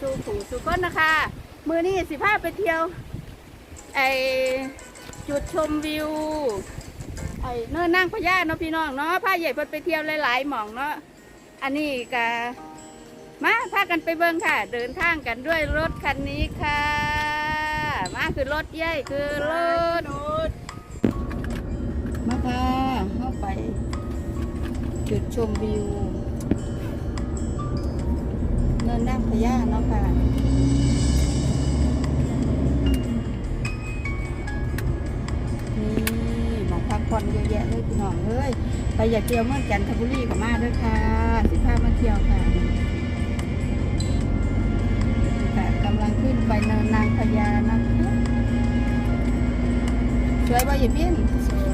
สู่ผู้สู่คนนะคะ มือนี้สิพาไปเที่ยว ไอจุดชมวิว ไอเนินนั่งพญาเนาะพี่น้องเนาะพาใหญ่เพิ่นไปเที่ยวหลายๆหม่องเนาะอันนี้ก็มาพากันไปเบิ่งค่ะ เดินทางกันด้วยรถคันนี้ค่ะ มาคือรถใหญ่คือรถมาค่ะเข้าไป จุดชมวิว เนินนั่งพญาเนาะค่ะนี่หมองพักผ่อนเยอะแยะเลยพี่น้องเอ้ยไปอยากเที่ยวเมืองจันทบุรีกับมาด้วยค่ะ สิพามาเที่ยวค่ะค่ะกำลังขึ้นไปเนินนางพญานะคะสวยบ่อย่าเพี้ยนสวย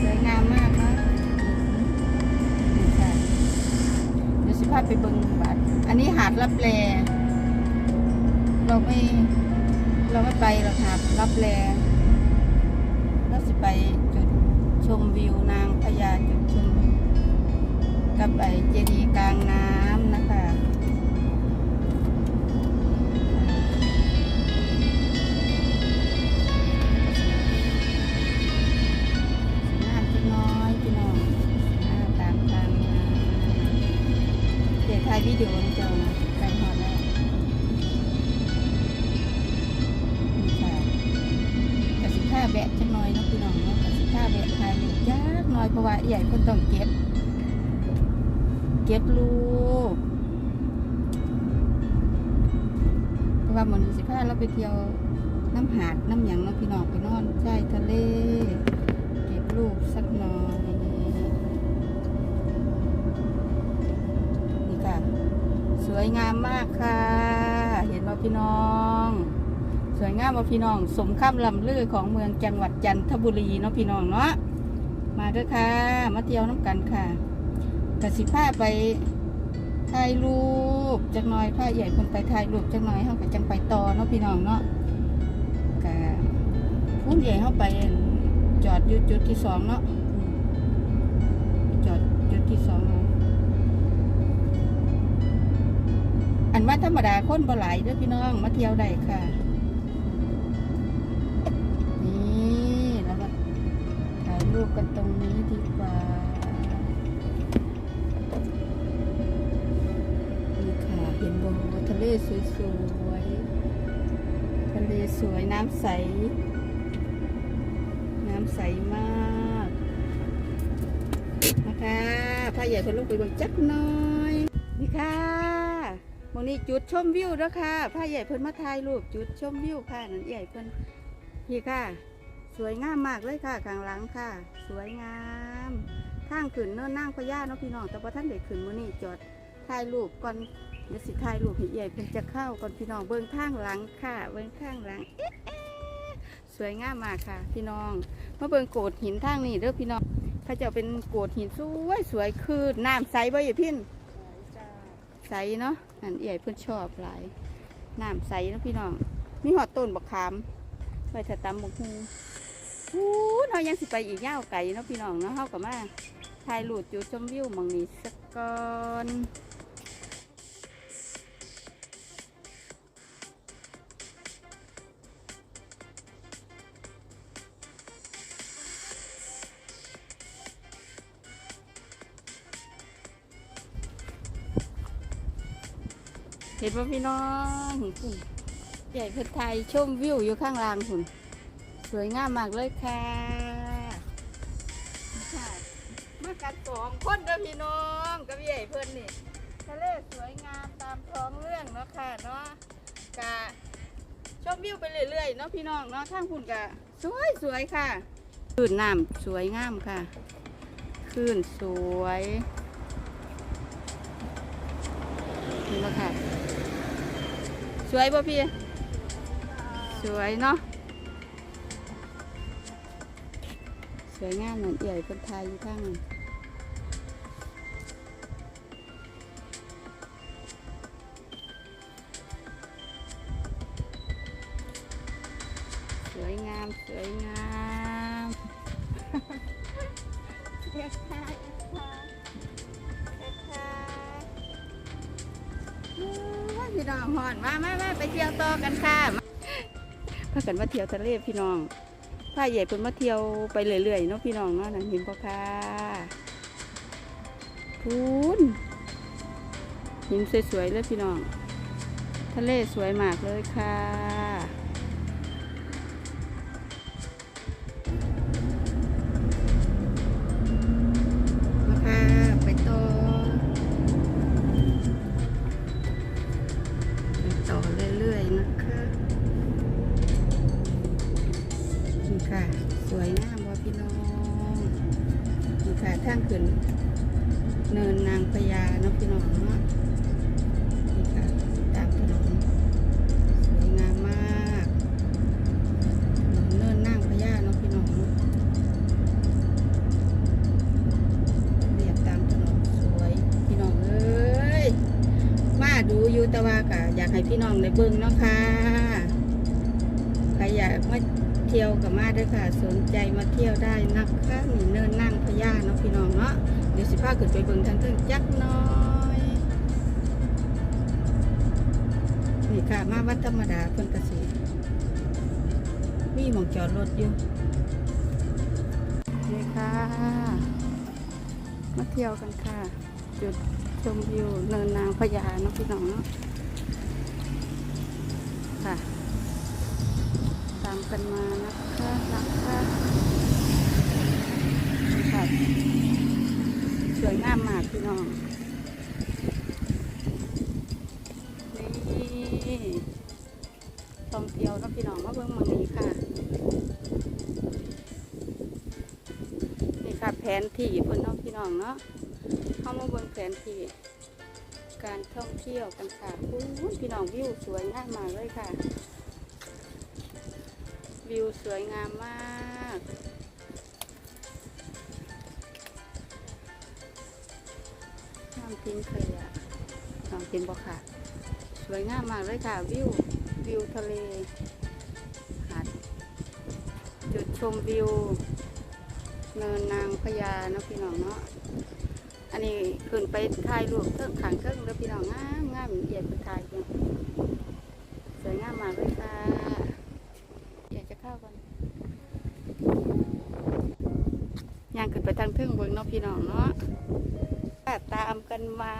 สวยงามมากนะนี่ค่ อันนี้หาดรับแลเราไม่เราไม่ไปหรอกครับรับแลเราจะไปจุดชมวิวนางพญาจุดชมกับไอเจดีย์กลางน้ำนะคะ อยเพราะว่าใหญ่เพิ่นต้องเก็บ เก็บลูกเพราะว่ามันสิพาเราไปเที่ยวน้ำหาดน้ำหยังเนาพี่น้องไปนอนชายทะเล เก็บลูกสักหน่อยนี่ค่ะสวยงามมากค่ะ เห็นว่าพี่น้องสวยงามว่าพี่น้อง สมข้ามลำลือของเมืองจังหวัดจันทบุรีเนาะพี่น้องเนาะ มาเด้อค่ะ มาเที่ยวน้ำกันค่ะกสิผ้าไปถ่ายรูปจักหน่อยผ้าใหญ่คนไปถ่ายรูปจักหน่อยเขาก็จังไปต่อเนาะพี่น้องเนาะกะพุ่นใหญ่เข้าไปจอดอยู่จุดที่สองเนาะจอดจุดที่สองเนาะอันว่าธรรมดาคนบ่หลายเด้อพี่น้องมาเที่ยวได้ค่ะ รูปกันตรงนี้ดีกว่า นี่ค่ะ เห็นบนทะเลสวยๆ ทะเลสวยน้ำใส น้ำใสมาก นะคะพาใหญ่คนลูกไปบิ่งจักหน่อย นี่ค่ะมองนี้จุดชมวิวแล้วค่ะพาใหญ่เพิ่นมาถ่ายรูปจุดชมวิวค่ะ นั่นใหญ่เพิ่นพี่ค่ะ สวยงามมากเลยค่ะข้างหลังค่ะ สวยงามทางขึ้นเนินนั่งพญาเนาะพี่น้องแต่ว่าท่านเด็กขึ้นมื้อนี้จอดถ่ายรูปก่อนเดี๋ยวสิถ่ายรูปให้ใหญ่เพิ่นจะเข้าก่อนพี่น้องเบิ่งทางหลังค่ะ เบิ่งทางหลังสวยงามมากค่ะ พี่น้องมาเบิ่งโกดหินทางนี้เด้อพี่น้องเขาเจะเป็นโกดหินสวยสวยคือน้ำใสบ่อย่าพินใสเนาะนั่นใหญ่เพิ่นชอบหลายน้ำใสเนาะพี่น้องมีหอดต้นบักขามไปถ้าตำบกฮู ฮู้เนายังสิไปอีกยาวไก่เนาะพี่น้องเนาะเฮากับมาถ่ายรูปจุดชมวิวมองนี้สักก่อนเห็นว่าพี่น้องคุณใหญ่เพื่อไทยชมวิวอยู่ข้างล่างคุณ สวยงามมากเลยค่ะค่ะมากันสองคนเด้อพี่น้องกับพี่ใหญ่เพื่อนนี่ทะเลสวยงามตามท้องเรื่องเนาะค่ะเนาะกะชมวิวไปเรื่อยๆเนาะพี่น้องเนาะข้างคุณกะสวยสวยค่ะคลื่นน้ำสวยงามค่ะคลื่นสวยเห็นไหมค่ะ สวยป่ะพี่ สวยเนาะ สวยงามเหมือนเอี่ยคนไทยอยู่ข้างสวยงาม สวยงามเด็กค่ะเด็กค่ะเด็กค่ะโอ้ยพี่น้องฮอนมามามาไปเที่ยวต่อกันค่ะพากันมาเที่ยวทะเลพี่น้อง พาใหญ่เพิ่นมาเที่ยวไปเรื่อยๆเนาะพี่น้องเนาะนั่นเห็นบ่ค่ะพูนหินสวยๆเลยพี่น้อง ทะเลสวยมากเลยค่ะ บิ่งเนาะค่ะใครอยากมาเที่ยวกับมาด้วยค่ะ สนใจมาเที่ยวได้นะคะนี่เนินนั่งพญาเนาะพี่น้องเนาะเดี๋ยวสิพาขึ้นไปเบิ่งทางเทิงจักน้อยนี่ค่ะมาวัดธรรมดาเพิ่นกสิมีหมองจอดรถอยู่นี่ค่ะ มาเที่ยวกันค่ะ จุดชมวิวเนินนางพญาเนาะพี่น้องเนาะ กันมานะคะนะคะค่ะสวยงามมากพี่น้องนี่ท่องเที่ยวนะพี่น้องมาเบิ่งมืองนี้ค่ะ นี่ค่ะแผนที่เพิ่นน้องพี่น้องเนาะเข้ามาเบิ่งแผนที่การท่องเที่ยวกันค่ะพี่น้องวิวสวยงามมากเลยค่ะ วิวสวยงามมาก น้ำทิ้งขยะน้ำทิ้งบ่ค่ะ สวยงามมากเลยค่ะ วิว วิวทะเล หาด จุดชมวิว เนินนางพญาเนาะพี่น้องเนาะ อันนี้ขึ้นไปถ่ายรูปเทิงขางเครื่องแล้วพี่น้องงามงามเหยียดไปถ่ายกันสวยงามมากเลยค่ะ กจะเข้ากันย่างขึ้นไปทางเทิงเบิ้งเนาะพี่น้องเนาะตามกันมา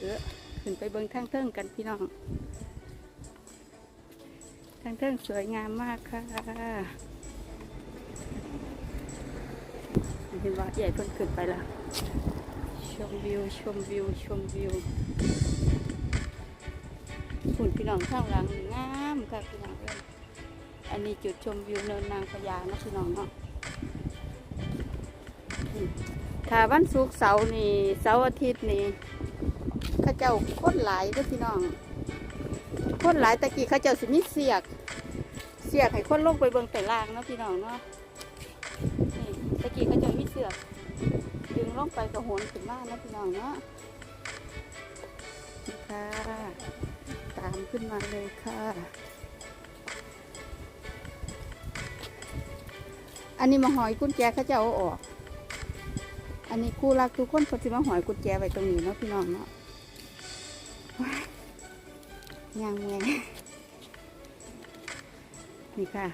เออขึ้นไปเบิ้งทางเทิงกันพี่น้องทางเทิงสวยงามมากค่ะเห็นว่าใหญ่เพิ่นขึ้นไปแล้วชมวิวชมวิวชมวิวฝุ่นพี่น้องข้างหลังนี่งามค่ะพี่น้องเอ้ย อันนี้จุดชมวิวเนินนางพญาเนาะพี่น้องเนาะถ้าวันศุกร์เสาร์นี่เสาร์อาทิตย์นี่ข้าเจ้าคนหลายเด้อพี่น้องคนหลายตะกี้ข้าเจ้าสิมีเสียก เสียกให้คนลงไปเบิ่งแต่ล่างเนาะพี่น้องเนาะนี่ตะกี้เขาจะมีเสือกดึงลงไปกระโหนขึ้นมานะพี่น้องเนาะค่ะตามขึ้นมาเลยค่ะ อันนี้มาหอยกุญแจเขาจะเอาออก อันนี้คู่รักทุกคนเขาจะมาหอยกุญแจไว้ตรงนี้เนาะพี่น้องเนาะว้ายยางแงนี่ค่ะ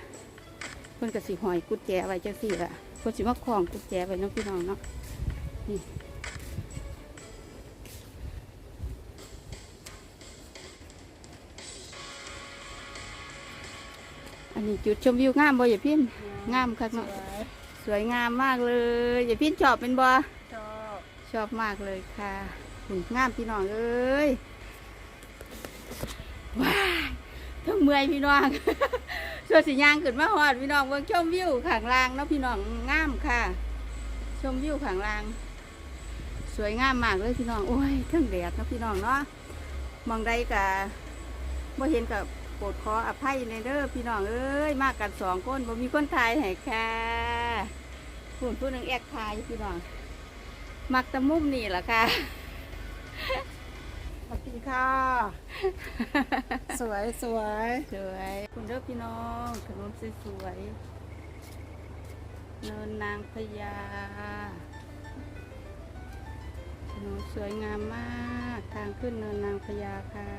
เพิ่นก็สีหอยกุญแจไว้จังสี่ละเพิ่นสิมาคล้องกุญแจไว้เนาะพี่น้องเนาะนี่ อันนี้จุดชมวิวงามบ่อย่าพินงามครับเนาะสวยงามมากเลยอย่าพินชอบเป็นบ่ชอบชอบมากเลยค่ะหุ่นงามพี่น้องเอ้ยว้ายทั้งเมื่อยพี่น้องส่วนสีย่างขึ้นมาหอดพี่น้องเบิ่งชมวิวข้างล่างเนาะพี่น้องงามค่ะ ชมวิวข้างล่าง สวยงามมากเลยพี่น้องโอ้ยทั้งแดดเนาะพี่น้องเนาะมองใดกะบ่เห็นกับ โปรดขออภัยในเด้อพี่น้องเอ้ยมากันสองคนบ่มีคนถ่ายให้ค่ะผู้ผู้หนึ่งแอกถ่ายพี่น้องมักแตะมุมนี่แหละค่ะมากินข้าวสวยสวยสวย คุณเด้อพี่น้องถนนสวยๆเนินนางพญาถนนสวยงามมากถางขึ้นเนินนางพญาค่ะ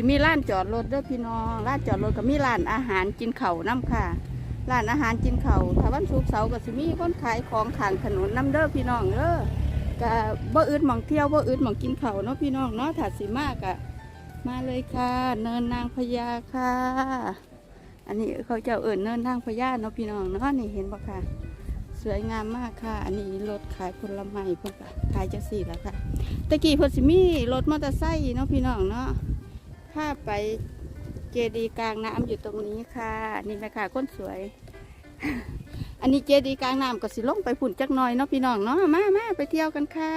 สิมีร้านจอดรถเด้อพี่น้องร้านจอดรถก็มีร้านอาหารกินเข่าน้ำค่ะร้านอาหารกินเข่าวถ้าวันศุกร์เสาร์ก็สิมีคนขายของขางถนนน้ำเด้อพี่น้องเด้อก็บ่อึดหมองเที่ยวบ่อึดหมองกินเข่าเนาะพี่น้องเนาะถ้าสิมากอะมาเลยค่ะ เนินนางพญาค่ะ อันนี้เขาเจ้าเอิญเนินนางพญาเนาะพี่น้องเนาะนี่เห็นปะค่ะสวยงามมากค่ะ อันนี้รถขายผลไม้เพิ่นขายจังสี่แล้วค่ะตะกี้เพิ่นสิมีรถมอเตอร์ไซค์เนาะพี่น้องเนาะาไปเจดีย์กลางน้ำอยู่ตรงนี้ค่ะนี่แหละค่ะก้นสวย อันนี้เจดีย์กลางน้ำก็สิลงไปผุ่นจักหน่อยเนาะพี่น้องเนาะมามาไปเที่ยวกันค่ะ